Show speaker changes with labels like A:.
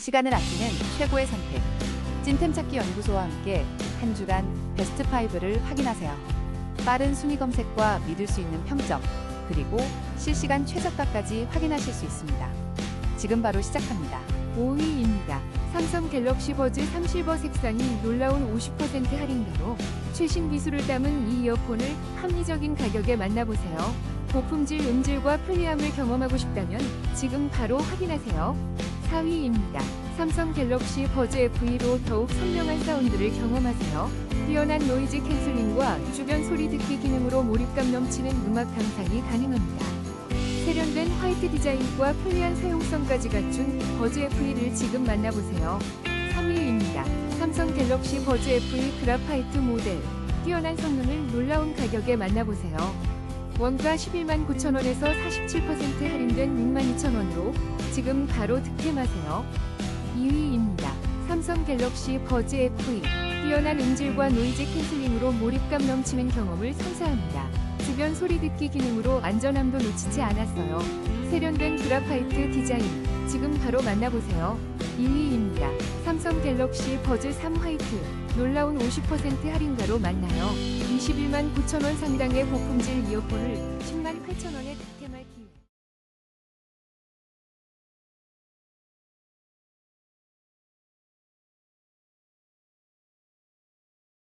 A: 시간을 아끼는 최고의 선택. 찐템 찾기 연구소와 함께 한 주간 베스트 5를 확인하세요. 빠른 순위 검색과 믿을 수 있는 평점, 그리고 실시간 최저가까지 확인하실 수 있습니다. 지금 바로 시작합니다.
B: 5위입니다. 삼성 갤럭시 버즈 3 실버 색상이 놀라운 50% 할인가로 최신 기술을 담은 이 이어폰을 합리적인 가격에 만나보세요. 고품질 음질과 편리함을 경험하고 싶다면 지금 바로 확인하세요. 4위입니다. 삼성 갤럭시 버즈 FE로 더욱 선명한 사운드를 경험하세요. 뛰어난 노이즈 캔슬링과 주변 소리 듣기 기능으로 몰입감 넘치는 음악 감상이 가능합니다. 세련된 화이트 디자인과 편리한 사용성까지 갖춘 버즈 FE를 지금 만나보세요. 3위입니다. 삼성 갤럭시 버즈 FE 그라파이트 모델. 뛰어난 성능을 놀라운 가격에 만나보세요. 원가 11만 9천 원에서 47% 할인된 6만 2천 원으로 지금 바로 득템하세요. 2위입니다. 삼성 갤럭시 버즈 FE. 뛰어난 음질과 노이즈 캔슬링으로 몰입감 넘치는 경험을 선사합니다. 주변 소리 듣기 기능으로 안전함도 놓치지 않았어요. 세련된 그라파이트 디자인. 지금 바로 만나보세요. 1위입니다. 삼성 갤럭시 버즈 3 화이트. 놀라운 50% 할인가로 만나요. 21만 9천 원 상당의 고품질 이어폰을 10만 8천 원에 득템.